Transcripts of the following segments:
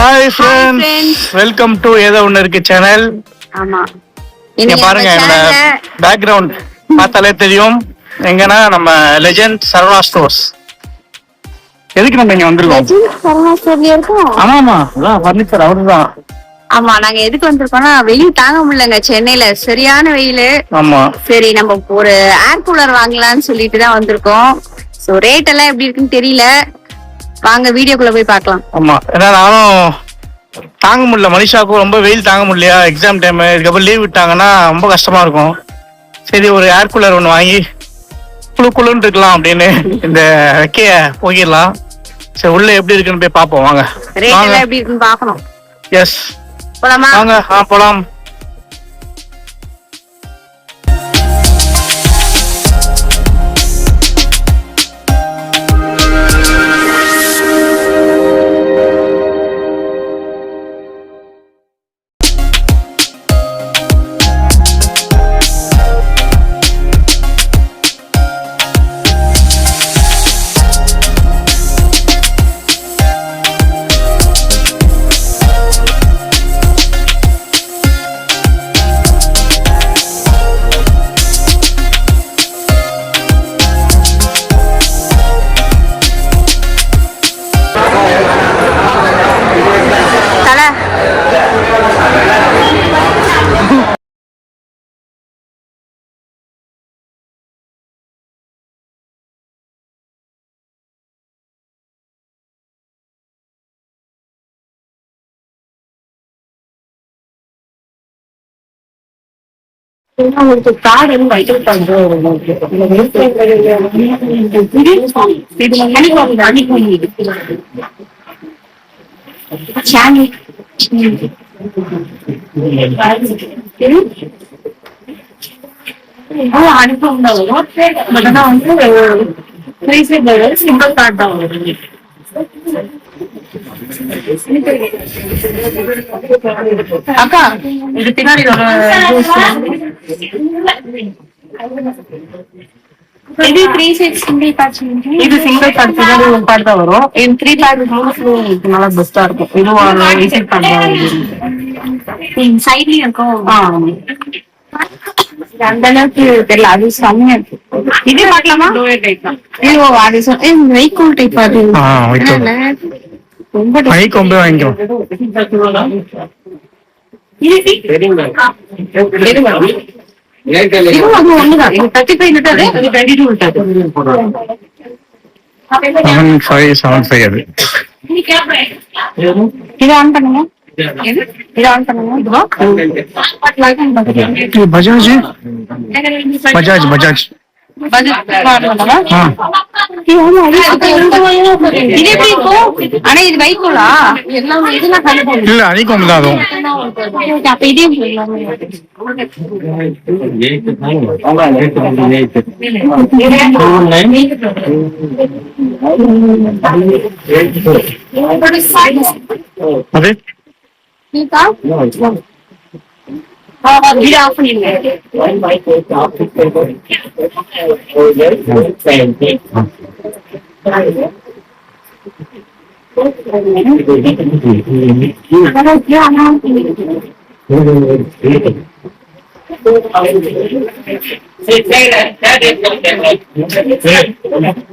Hi friends. Welcome to ஏதோ ஒன்று இருக்கு சேனல் ஆமா. இன்னைக்கு பாருங்க என்னோட பேக்ரவுண்ட் பார்த்தாலே தெரியும். எங்கன்னா நம்ம லெஜெண்ட் சரவணா ஸ்டோர்ஸ் எதுக்கு நம்ம இங்க வந்திருக்கோம்? ஆமா ஆமா. அதான் ஃபர்னிச்சர் அவருதான். ஆமா நாங்க எதுக்கு வந்திருக்கோம்னா வெயில் தாங்க முடியலங்க சென்னையில. சரியான வெயில். ஆமா. சரி நம்ம ஒரு ஏர் கூலர் வாங்கலாம்னு சொல்லிட்டு தான் வந்திருக்கோம். சோ ரேட் எல்லாம் எப்படி இருக்குன்னு தெரியல. வாங்க வீடியோக்குள்ள போய் பார்க்கலாம். ஆமா. ஏன்னா நானும் தாங்க முடியல. மனிஷாவுக்கும் ரொம்ப வெயில் தாங்க முடியலையா? எக்ஸாம் டைம் இதுக்கப்புறம் லீவ் விட்டாங்கன்னா ரொம்ப கஷ்டமா இருக்கும். சரி ஒரு ஏர் கூலர் ஒன்று வாங்கி குளு குளுன்னு இருக்கலாம் அப்படின்னு இந்த வெக்கைய போகிடலாம் சரி உள்ள எப்படி இருக்குன்னு போய் பார்ப்போம். வாங்க. ரேட் வாங்க. எல்லாம் எப்படி இருக்குன்னு பார்க்கணும். எஸ் போலாமா? வாங்க. ஆ போலாம். உங்களுக்கு கார்டு வந்து வைட்டல் பண்றோம் அனுப்பம் தான் வரும் பட் ஆனா வந்து சிங்கிள் கார்டு தான் வரும் அக்கா இது பின்னாடி இது சிங்கிள் பேட்ச் இது சிங்கிள் கார்டு பின்னாடி ஒரு கார்டு தான் வரும். இது த்ரீ உங்களுக்கு நல்லா பெஸ்டா இருக்கும். இது ஒரு விசிட் பண்றோம் சைட்லயும் இருக்கும். அந்த அளவுக்கு தெரியல. அது செம்மையா இருக்கு. இது பார்க்கலாமா? ஐயோ அது வெஹிக்கிள் டைப் அது. ரொம்ப மைக் வாங்கிக்கிறோம் இதுவும் அது ஒண்ணுதான் இது தேர்ட்டி ஃபைவ் விட்டது இது டுவெண்ட்டி டூ விட்டது செவன் ஃபைவ் செவன் ஃபைவ் அது இதை ஆன் பண்ணுங்க இதை ஆன் பண்ணுங்க இதுவா இது பஜாஜ் பஜாஜ் பஜாஜ் ஆ இது எப்படி இருக்கும் ஆனா இது வைக்கோலா இல்ல அதிகம் தான் அதுவும் அப்ப இதே போடலாமே. அது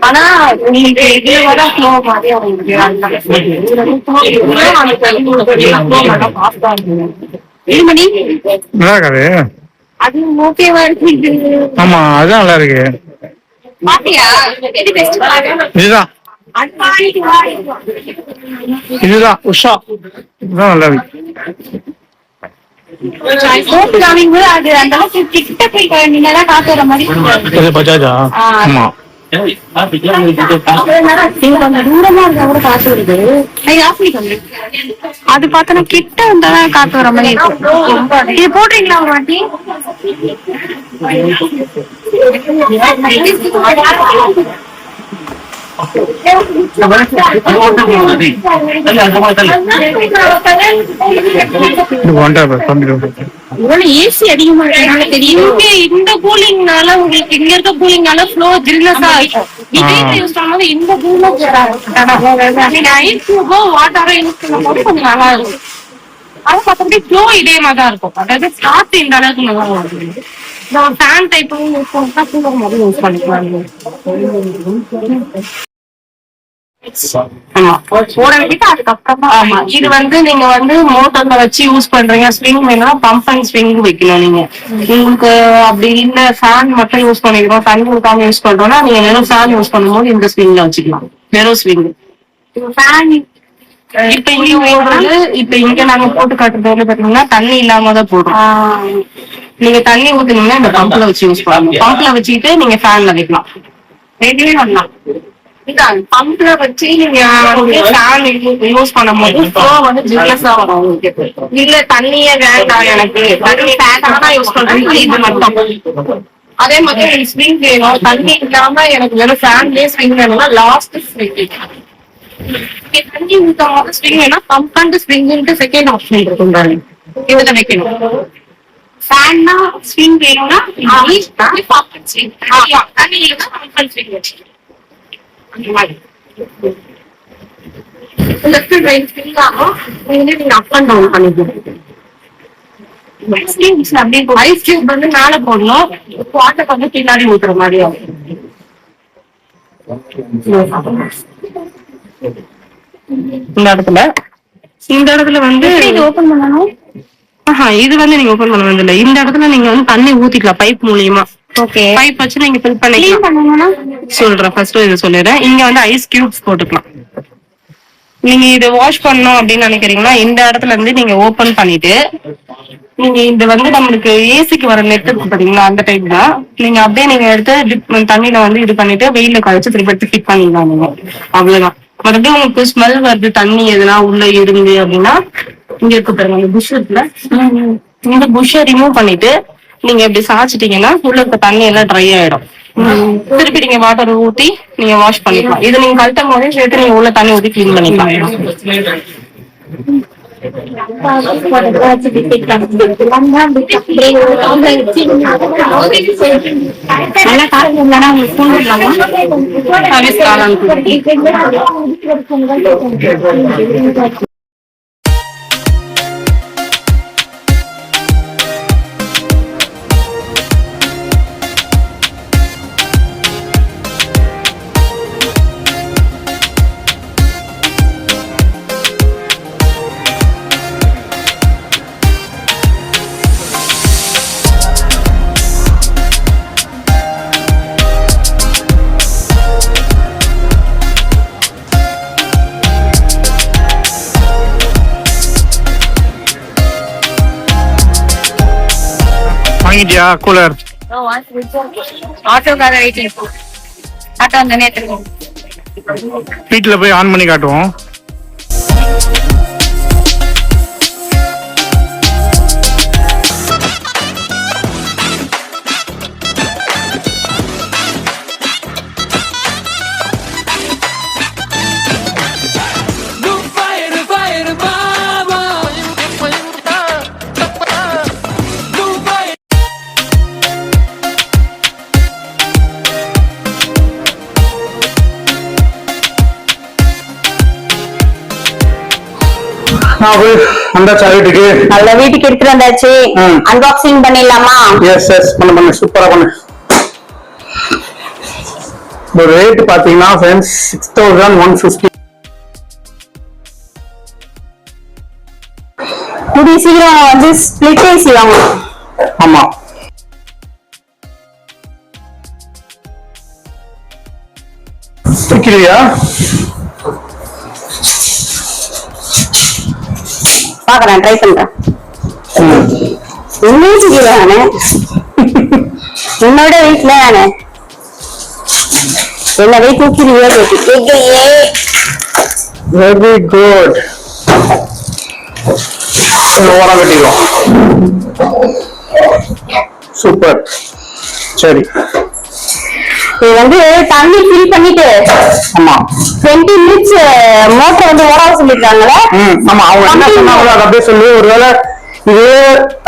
ஆனா நீங்க வர மாதிரி இது நல்லா இருக்காது அது ஓகேவா இருக்கு. ஆமா அதுதான் நல்லா இருக்கு இதுதான். இதுதான் உஷா. இதுதான் நல்லா அது அந்த அளவுக்கு கிட்ட போய் நீங்கதான் காத்து வர மாதிரி பஜாஜா? ஆமா. அது பார்த்தோன்னா கிட்ட வந்தாதான் காத்து வர மாதிரி இருக்கும் இது போடுறீங்களா ஒரு வாட்டி? ஏசி அதிகமா இங்க இந்த கூலிங்னால உங்களுக்கு இங்க இருக்க கூலிங்னால ஃப்ளோ ஜில்னஸா இருக்கும் இதே. யூஸ் பண்ணும்போது இந்த கூல நீங்க ஐஸ் கியூபோ வாட்டரோ யூஸ் பண்ணும்போது கொஞ்சம் நல்லா இருக்கும். அது மத்தபடி ஃப்ளோ இதே மாதிரி தான் இருக்கும். அதாவது காத்து இந்த அளவுக்கு நல்லா ஃபேன் டைப் யூஸ் பண்ணா கூலர் மாதிரி யூஸ் பண்ணிக்கலாம். இது வந்து நீங்க வந்து மோட்டர்ல வச்சு யூஸ் பண்றீங்க ஸ்விங் வேணும்னா பம்ப் அண்ட் ஸ்விங் வைக்கணும் நீங்க. உங்களுக்கு அப்படி இல்ல ஃபேன் மட்டும் யூஸ் பண்ணிக்கிறோம் தண்ணி ஊத்தாம யூஸ் பண்றோம்னா நீங்க வெறும் ஃபேன் யூஸ் பண்ணும்போது இந்த ஸ்விங்ல வச்சுக்கலாம். வெறும் ஸ்விங் ஃபேன் இப்ப இங்க இப்ப இங்க நாங்க போட்டு காட்டுறது வந்து பாத்தீங்கன்னா தண்ணி இல்லாம தான் போடுறோம் நீங்க தண்ணி ஊத்துனீங்கன்னா இந்த பம்ப்ல வச்சு யூஸ் பண்ணணும் பம்ப்ல வச்சுக்கிட்டு நீங்க ஃபேன்ல வைக்கலாம். ரெண்டுமே பண்ணலாம். பம்ப்ல வச்சு நீங்க ஃபேன் யூஸ் பண்ணும்போது ஃப்ளோ வந்து ஜில்னஸா வரும் உங்களுக்கு. இல்ல தண்ணியே வேண்டாம் எனக்கு. தண்ணி ஃபேனா யூஸ் பண்றது இது மட்டும். அதே மாதிரி எனக்கு ஸ்விங் வேணும். தண்ணி இல்லாம எனக்கு வெறும் ஃபேன்லயே ஸ்விங் வேணும்னா லாஸ்ட் ஸ்விங் தண்ணி ஊத்தாம ஸ்விங் வேணா pump and swing second option இருக்கும் இதுல வைக்கணும். ஃபேன்னா ஸ்விங் வேணும்னா பம்ப் ஸ்விங் பம்ப் ஸ்விங் வச்சுக்கலாம் அந்த மாதிரி. லெஃப்ட் ரைட் ஸ்விங் ஆகும் நீங்க அப் அண்ட் டவுன் பண்ணிக்கலாம் ஐஸ் அப்படியே ஐஸ் கியூப் வந்து மேல போடணும். வாட்டர் வந்து பின்னாடி ஊத்துற மாதிரி ஆகும். இந்த இடத்துல? இந்த இடத்துல வந்து ஓபன் பண்ணணும்? ஆஹா, இது வந்து நீங்க ஓபன் பண்ண வேண்டியதில்ல. இந்த இடத்துல நீங்க வந்து தண்ணி ஊத்திக்கலாம் பைப் மூலியமா. ஓகே. பைப் வச்சு நீங்க ஃபில் பண்ணிக்கலாம். சொல்றேன் ஃபர்ஸ்ட் இது சொல்லிடுறேன். இங்க வந்து ஐஸ் கியூப்ஸ் போட்டுக்கலாம். நீங்க இது வாஷ் பண்ணணும் அப்படின்னு நினைக்கிறீங்கன்னா இந்த இடத்துல இருந்து நீங்க ஓபன் பண்ணிட்டு நீங்க இது வந்து நம்மளுக்கு ஏசிக்கு வர நெட் இருக்கு பாத்தீங்களா அந்த டைப் தான். நீங்க அப்படியே நீங்க எடுத்து தண்ணியில வந்து இது பண்ணிட்டு வெயில கழிச்சு திருப்பி எடுத்து ஃபிட் பண்ணிடலாம் நீங்க. அவ்வளவுதான். மறுபடியும் உங்களுக்கு ஸ்மெல் வருது தண்ணி எதுனா உள்ள இருந்து அப்படின்னா இங்க இருக்கு பாருங்க இந்த புஷ் இருக்குல்ல? இந்த புஷ்ஷை ரிமூவ் பண்ணிட்டு நீங்க இப்படி சாய்ச்சிட்டீங்கன்னா உள்ள இருக்க தண்ணி எல்லாம் ட்ரை ஆயிடும். திருப்பி நீங்க வாட்டர் ஊத்தி நீங்க வாஷ் பண்ணிக்கலாம். இது நீங்க கழட்டும் போதே சேர்த்து நீங்க உள்ள தண்ணி ஊத்தி கிளீன் பண்ணிக்கலாம். வாங்கிட்டியா? கூலர் ஆட்டோக்கார வெயிட்டிங் ஆட்டோ அந்த வீட்டில் போய் ஆன் பண்ணி காட்டுவோம். வந்தாச்சா வீட்டுக்கு நல்ல வீட்டுக்கு எடுத்துட்டு வந்தாச்சு. அன்பாக்சிங் பண்ணிடலாமா? எஸ் எஸ் பண்ணு பண்ணு. சூப்பரா பண்ணு. ஒரு ரேட் பாத்தீங்கன்னா friends six thousand one fifty கூடிய சீக்கிரம் வந்து ஸ்பிளிட் ஏசி வாங்கணும் ஆமா. வைக்கிறியா பாக்குறேன் ட்ரை பண்றேன். இன்னைக்கு நானு உன்னோட வீட்டுல நானு என்னவே தூக்கிடுவே வெரி குட் ஓரம் கட்டிடுவோம் சூப்பர் சரி. இது வந்து தண்ணி ஃபில் பண்ணிட்டு ஆமா. டுவெண்ட்டி மினிட்ஸ் மோட்டர் வந்து ஓடாத சொல்லிருக்காங்கல்ல ஆமா. அவங்க என்ன சொன்னாங்களோ அதை அப்படியே சொல்லி ஒருவேளை இதே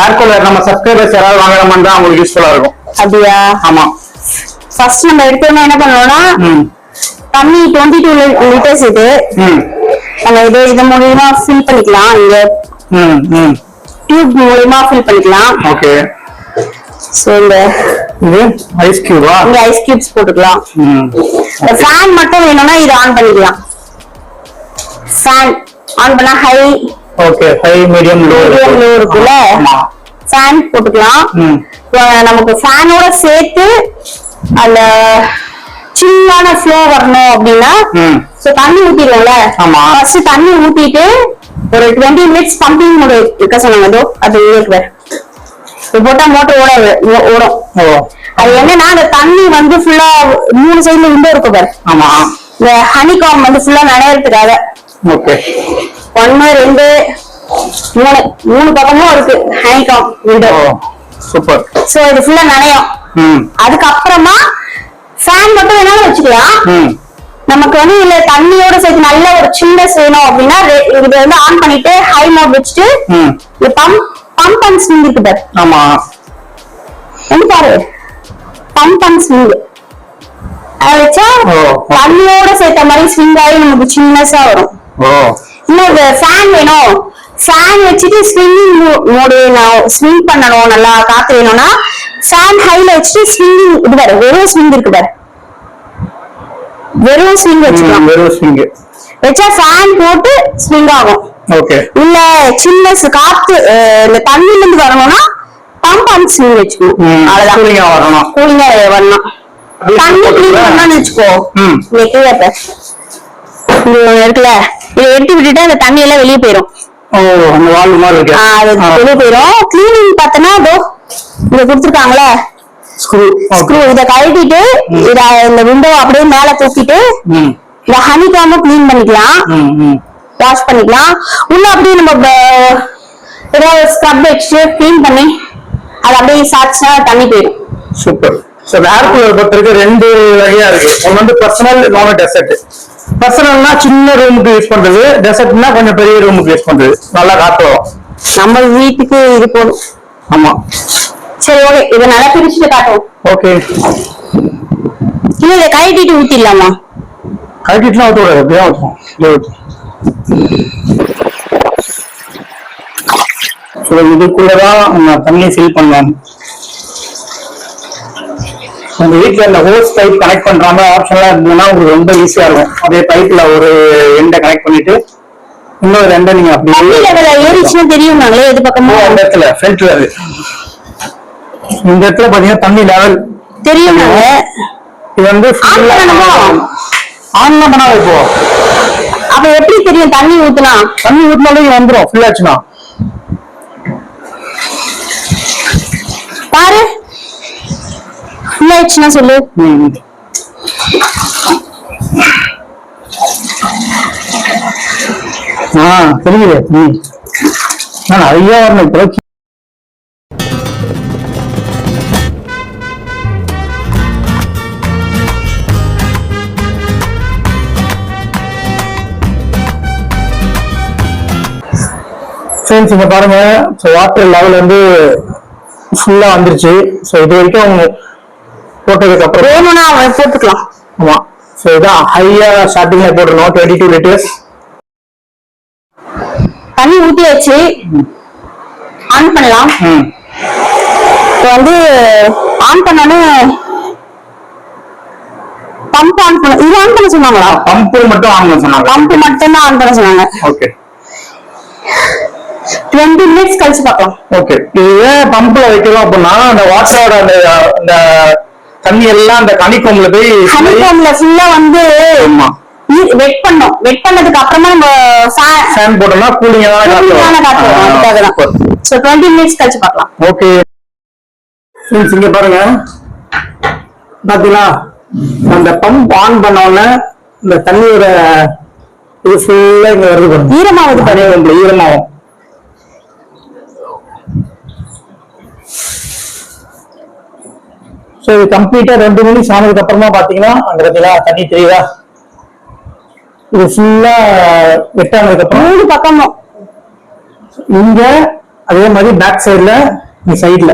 ஏர் கூலர் நம்ம சப்ஸ்கிரைபர்ஸ் யாராவது வாங்குற மாதிரி தான் அவங்களுக்கு யூஸ்ஃபுல்லா இருக்கும். அப்படியா? ஆமா. ஃபர்ஸ்ட் நம்ம எடுத்தோம்னா என்ன பண்ணுவோம்னா தண்ணி டுவெண்ட்டி டூ லிட்டர்ஸ் இது. நம்ம இது இது மூலியமா ஃபில் பண்ணிக்கலாம். இங்க டியூப் மூலியமா ஃபில் பண்ணிக்கலாம். ஓகே. ஸோ இந்த இது ஐஸ் கியூபா இங்க ஐஸ் கியூப்ஸ் போட்டுக்கலாம். இந்த ஃபேன் மட்டும் வேணும்னா இது ஆன் பண்ணிக்கலாம். ஃபேன் ஆன் பண்ணா high okay high medium low medium low இருக்குல்ல? ஆமா. ஃபேன் போட்டுக்கலாம். நமக்கு ஃபேனோட சேர்த்து அந்த சில்லான ஃப்ளோ வரணும் அப்படின்னா சோ தண்ணி ஊத்திடுவோம்ல. ஃபர்ஸ்ட் தண்ணி ஊத்திட்டு ஒரு டுவெண்ட்டி மினிட்ஸ் பம்பிங் மோடு இருக்க சொன்னாங்க அதோ. இது போட்டா மோட்டர் ஓட ஓ- ஓடும். ஓ. அது என்னன்னா அந்த தண்ணி வந்து ஃபுல்லா மூணு சைடுல விண்டோ இருக்கு பாரு. ஆமா. இந்த ஹனிகாம் வந்து ஃபுல்லா நனையறதுக்காக. ஓகே. ஒன்னு ரெண்டு மூணு. மூணு பக்கமும் இருக்கு honeycomb window oh super. So இது ஃபுல்லா நனையும். அதுக்கப்புறமா ஃபேன் மட்டும் வேணாலும் வச்சுக்கலாம். நமக்கு வந்து இதுல தண்ணியோட சேர்த்து நல்ல ஒரு சில்னஸ் வேணும் அப்படின்னா இதை வந்து ஆன் பண்ணிட்டு ஹை மோட் வச்சுட்டு பம்ப் பம்ப் அண்ட் ஸ்விங் இருக்கு பாரு. ஆமா. வந்து பாரு. பம்ப் அண்ட் ஸ்விங் வச்சா. தண்ணியோட சேர்த்த மாதிரி ஸ்விங் ஆகி நமக்கு சின்னஸா வரும். ஓ. இன்னும் ஃபேன் வேணும். ஃபேன் வச்சுட்டு ஸ்விங்கிங் மோடு நான் ஸ்விங் பண்ணணும் நல்லா காத்து வேணும்னா ஃபேன் ஹைல வச்சுட்டு ஸ்விங்கிங் இது பாரு வெறும் ஸ்விங் இருக்கு பாரு. வெறும் ஸ்விங் வச்சுக்கலாம். வெறும் ஸ்விங்கு வச்சா ஃபேன் போட்டு ஸ்விங் ஆகும். இல்ல சில்னஸ் காத்து இந்த தண்ணில இருந்து வரணும்னா பம்ப் அண்ட் ஸ்விங் வச்சுக்கணும் அவ்வளவுதான். கூலிங்கா வரணும். கூலிங்கா வரணும். தண்ணி க்ளீன் பண்ணான்னு வச்சுக்கோ. இங்க கீழே. இது இருக்குல்ல? இதை எடுத்து விட்டுட்டு அந்த தண்ணி எல்லாம் வெளியே போயிடும் வெளியே போயிடும் கிளீனிங் பார்த்தனா அதோ இங்க கொடுத்துருக்காங்களே ஸ்க்ரூ இதை கழட்டிட்டு இத இந்த விண்டோ அப்படியே மேல தூக்கிட்டு இந்த ஹனிகாம க்ளீன் பண்ணிக்கலாம். வாஷ் பண்ணிக்கலாம். உள்ள அப்படியே நம்ம ஏதாவது ஸ்க்ரப் வச்சு க்ளீன் பண்ணி அது அப்படியே சாச்சுனா தண்ணி போயிடும் சூப்பர். ஸோ ஏர் கூலர் பொறுத்த வரைக்கும் ரெண்டு வகையா இருக்கு. ஒன்று வந்து பர்சனல் இன்னொன்று டெசர்ட் பர்சனல்னா சின்ன ரூமுக்கு யூஸ் பண்றது. டெசர்ட்னா கொஞ்சம் பெரிய ரூமுக்கு யூஸ் பண்றது. நல்லா காத்து வரும் நம்ம வீட்டுக்கு இது போதும். ஆமா. சரி ஓகே இதை நல்லா பிரிச்சுட்டு காட்டுவோம். ஓகே இல்ல இதை கழட்டிட்டு ஊத்திடலாமா? கட்டிட்டுலாம் ஊற்ற ஊற்றுவோம் அப்படியே ஊற்றுவோம் ஸோ இதுக்குள்ளதான் நம்ம தண்ணியை ஃபில் பண்ணலாம். உங்க வீட்ல இந்த ஹோஸ் பைப் கனெக்ட் பண்றாம ஆப்ஷன்லாம் இருந்ததுன்னா உங்களுக்கு ரொம்ப ஈஸியா இருக்கும். அதே பைப்ல ஒரு எண்டை கனெக்ட் பண்ணிட்டு இன்னொரு எண்டை நீங்க தண்ணி அப்படியே லெவல ஏறிச்சுன்னா தெரியும் நாங்களே எது பக்கமோ? அந்த இடத்துல அது. இந்த இடத்துல பாத்தீங்கன்னா தண்ணி லெவல் தெரியும் இது வந்து ஆன் பண்ணணுமா? ஆன்லாம் பண்ணாத இப்போ அப்ப எப்படி தெரியும் தண்ணி ஊத்துனா? தண்ணி ஊத்தினாலே இங்க வந்துரும். ஃபுல் ஆச்சுன்னா. பாரு. ஃபுல் ஆயிடுச்சுன்னா சொல்லு. ஆ தெரியுது. நிறைய வரணும். இப்போ இங்க பாருங்க. ஸோ வாட்டர் லெவல் வந்து ஃபுல்லா வந்துருச்சு. ஸோ இது வரைக்கும் போட்டதுக்கு அப்புறம் வேணும்னா அவன் போட்டுக்கலாம். ஆமா. ஸோ இதான் ஹையா ஸ்டார்டிங்ல போட்டுருந்தோம். டுவெண்ட்டி டூ லிட்டர்ஸ் தண்ணி ஊத்தியாச்சு. ஆன் பண்ணலாம். இப்போ வந்து ஆன் பண்ணோன்னு பம்ப் ஆன் பண்ண இது ஆன் பண்ண சொன்னாங்களா? பம்ப் மட்டும் ஆன் பண்ண சொன்னாங்க. பம்ப் மட்டும் தான் ஆன் பண்ண சொன்னாங்க. ஓகே டுவெண்ட்டி மினிட்ஸ் கழிச்சு பார்க்கலாம் ஓகே இது பம்ப்ல வைக்கிறோம் அப்படின்னா அந்த வாட்டரோட அந்த அந்த தண்ணி எல்லாம் அந்த கனிக்கொம்புல போய் ஹனிகாம்ல ஃபுல்லா வந்து ஆமா. வெட் பண்ணோம் வெட் பண்ணதுக்கு அப்புறமா நம்ம ஃபேன் போட்டோம்னா கூலிங்கான காத்து அதுக்காக ஸோ டுவெண்ட்டி மினிட்ஸ் கழிச்சு பார்க்கலாம் ஓகே இங்க பாருங்க. பாத்தீங்களா? அந்த பம்ப் ஆன் பண்ண உடனே இந்த தண்ணியோட இது ஃபுல்லா இங்க வருது பாருங்க. ஈரமாவது வந்து ஈரமாகும். ஸோ இது கம்ப்ளீட்டா ரெண்டு மணி சானதுக்கு அப்புறமா பாத்தீங்கன்னா அங்க பாத்தீங்களா தண்ணி தெரியுதா? இது ஃபுல்லா வெட்டானதுக்கு அப்புறம். மூணு பக்கமும். இங்க அதே மாதிரி பேக் சைடுல இந்த சைடுல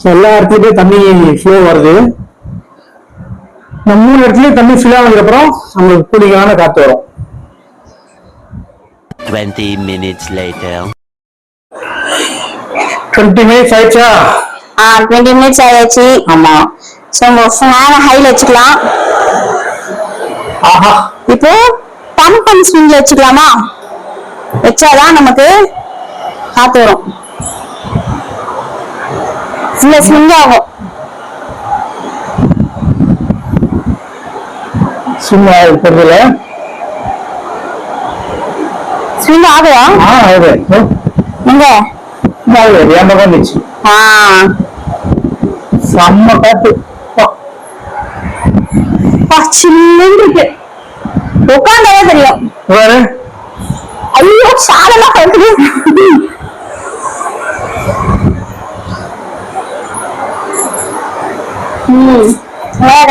ஸோ எல்லா இடத்துலயுமே தண்ணி ஃப்ளோ வருது. இந்த மூணு இடத்துலயும் தண்ணி ஃபில் ஆனதுக்கு அப்புறம் நம்மளுக்கு கூலிங்கான காத்து வரும். 20 minutes later. டுவெண்ட்டி மினிட்ஸ் ஆயிடுச்சா? ஆ டுவெண்ட்டி மினிட்ஸ் ஆயாச்சு. ஆமா. ஸோ உங்க ஃபேனை ஹைல வச்சுக்கலாம். ஆஹா. இப்போ பம்ப் அண்ட் ஸ்விங்ல வச்சுக்கலாமா? வச்சாதான் நமக்கு காத்து வரும். இல்ல ஸ்விங் ஆகும். சும்மா இருக்கிறதுல ஸ்விங் ஆகுதா? ஆ அது எங்க? என் பக்கம் இருந்துச்சு ஆ செம்ம காத்து சில்லுன்னு இருக்கு உட்காந்தாவே தெரியும் ஐயோ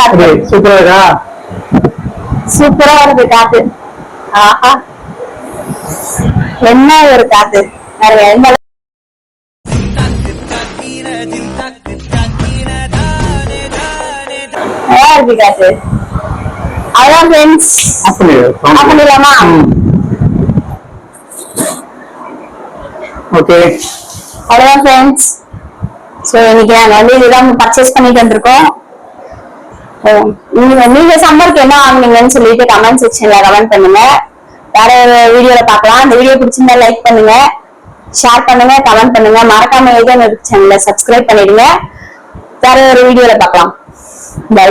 அப்படி சூப்பரா இருக்கா சூப்பரா வருது காத்து ஆஹா என்ன ஒரு காத்து வேற எந்த இருக்கு காத்து அதான் ஃப்ரெண்ட்ஸ் பண்ணிடலாமா ஓகே அவ்வளவுதான் ஃப்ரெண்ட்ஸ் ஸோ இன்னைக்கு நாங்கள் வந்து இதுதான் பர்ச்சேஸ் பண்ணிட்டு வந்திருக்கோம். நீங்க நீங்க சம்மருக்கு என்ன வாங்குனீங்கன்னு சொல்லிட்டு கமெண்ட் செக்ஷன்ல கமெண்ட் பண்ணுங்க. வேற ஒரு வீடியோல பார்க்கலாம். இந்த வீடியோ பிடிச்சிருந்தா லைக் பண்ணுங்க. ஷேர் பண்ணுங்க கமெண்ட் பண்ணுங்க. மறக்காம ஏதோ சேனலை சப்ஸ்கிரைப் பண்ணிடுங்க. வேற ஒரு வீடியோல பார்க்கலாம். பை